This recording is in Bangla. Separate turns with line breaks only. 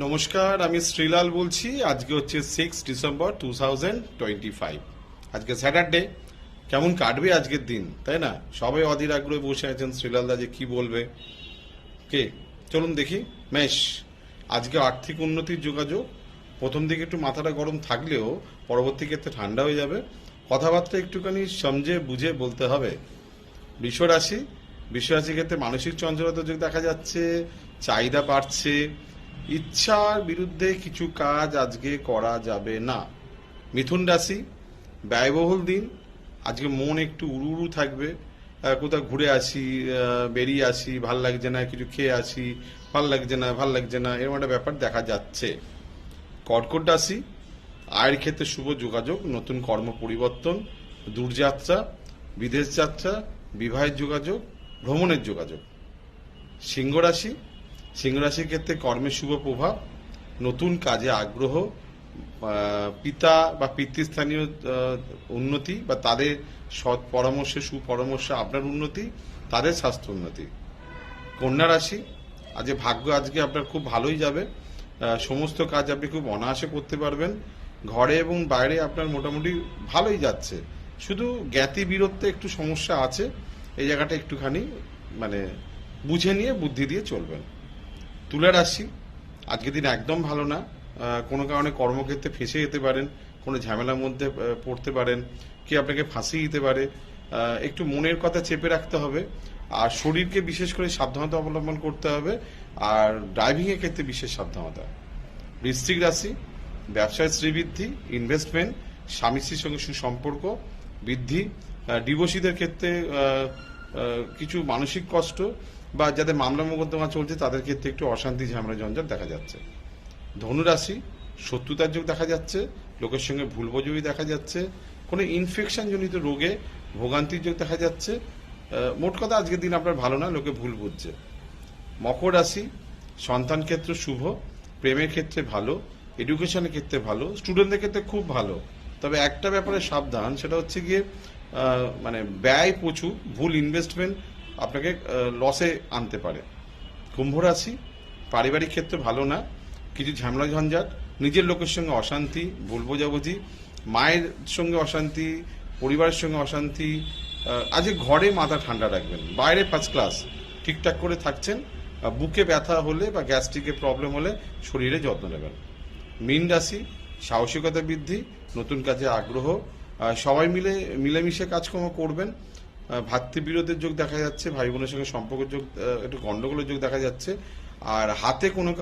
নমস্কার, আমি শ্রীলাল বলছি। আজকে হচ্ছে six December two thousand twenty five আজকে স্যাটারডে কেমন কাটবে আজকের দিন, তাই না? সবাই অধীর আগ্রহে বসে আছেন শ্রীলাল দা যে কি বলবে। কে? চলুন দেখি। মেশ আজকে আর্থিক উন্নতির যোগাযোগ। প্রথম দিকে একটু মাথাটা গরম থাকলেও পরবর্তী ক্ষেত্রে ঠান্ডা হয়ে যাবে। কথাবার্তা একটুখানি সমঝে বুঝে বলতে হবে। বিশ্বরাশি বিশ্বরাশির ক্ষেত্রে মানসিক চঞ্চলতা যোগ দেখা যাচ্ছে, চাহিদা বাড়ছে ইচ্ছার বিরুদ্ধে কিছু কাজ আজকে করা যাবে না। মিথুন রাশি, ব্যয়বহুল দিন। আজকে মন একটু উড়ু থাকবে। কোথাও ঘুরে আসি বেরিয়ে আসি, ভালো লাগছে না, কিছু খেয়ে আসি, ভালো লাগছে না, ভালো লাগছে না, এরকম একটা ব্যাপার দেখা যাচ্ছে। কর্কট রাশি, আয়ের ক্ষেত্রে শুভ যোগাযোগ, নতুন কর্ম পরিবর্তন, দূরযাত্রা, বিদেশ যাত্রা, বিবাহের যোগাযোগ, ভ্রমণের যোগাযোগ। সিংহ রাশি সিংহ রাশির ক্ষেত্রে কর্মের শুভ প্রভাব, নতুন কাজে আগ্রহ পিতা বা পিতৃস্থানীয় উন্নতি বা তাদের সৎ পরামর্শে, সুপরামর্শে আপনার উন্নতি, তাদের স্বাস্থ্য উন্নতি। কন্যা রাশি আজকে ভাগ্য আজকে আপনার খুব ভালোই যাবে। সমস্ত কাজ আপনি খুব অনায়াসে করতে পারবেন। ঘরে এবং বাইরে আপনার মোটামুটি ভালোই যাচ্ছে। শুধু জ্ঞাতি বীরত্বে একটু সমস্যা আছে, এই জায়গাটা একটুখানি মানে বুঝে নিয়ে, বুদ্ধি দিয়ে চলবেন। তুলা রাশি আজকের দিন একদম ভালো না। কোনো কারণে কর্মক্ষেত্রে ফেঁসে যেতে পারেন, কোনো ঝামেলার মধ্যে পড়তে পারেন কি আপনাকে ফাঁসিয়ে দিতে পারে। একটু মনের কথা চেপে রাখতে হবে। আর শরীরকে বিশেষ করে সাবধানতা অবলম্বন করতে হবে। আর ড্রাইভিং এর ক্ষেত্রে বিশেষ সাবধানতা। বৃশ্চিক রাশি, ব্যবসায় শ্রীবৃদ্ধি ইনভেস্টমেন্ট স্বামী স্ত্রীর সঙ্গে সুসম্পর্ক বৃদ্ধি ডিভোর্সিদের ক্ষেত্রে কিছু মানসিক কষ্ট বা যাদের মামলা মোকদ্দমা চলছে, তাদের ক্ষেত্রে একটু অশান্তি, ঝামেলা জঞ্জাট দেখা যাচ্ছে। ধনুরাশি, শত্রুতার যোগ দেখা যাচ্ছে, লোকের সঙ্গে ভুল বোঝাবুঝি দেখা যাচ্ছে, কোনো ইনফেকশন জনিত রোগে ভোগান্তির যোগ দেখা যাচ্ছে। মোট কথা আজকের দিন আপনার ভালো না, লোকে ভুল বুঝছে। মকর রাশি, সন্তান ক্ষেত্র শুভ, প্রেমের ক্ষেত্রে ভালো এডুকেশনের ক্ষেত্রে ভালো স্টুডেন্টদের ক্ষেত্রে খুব ভালো। তবে একটা ব্যাপারে সাবধান, সেটা হচ্ছে গিয়ে মানে ব্যয় প্রচুর, ভুল ইনভেস্টমেন্ট আপনাকে লসে আনতে পারে। কুম্ভ রাশি, পারিবারিক ক্ষেত্রে ভালো না, কিছু ঝামেলা ঝঞ্ঝাট, নিজের লোকের সঙ্গে অশান্তি, ভুল বোঝাবুঝি, মায়ের সঙ্গে অশান্তি, পরিবারের সঙ্গে অশান্তি আজকে ঘরে মাথা ঠান্ডা রাখবেন, বাইরে ফার্স্ট ক্লাস ঠিকঠাক করে থাকছেন বুকে ব্যথা হলে বা গ্যাস্ট্রিকের প্রবলেম হলে শরীরে যত্ন নেবেন। মীন রাশি, সাহসিকতা বৃদ্ধি, নতুন কাজে আগ্রহ সবাই মিলে, মিলেমিশে কাজকর্ম করবেন ভাতৃবিরোধের যোগ দেখা যাচ্ছে, ভাই বোনের সঙ্গে সম্পর্কের যোগ একটু গন্ডগোলের যোগ দেখা যাচ্ছে। আর হাতে কোনো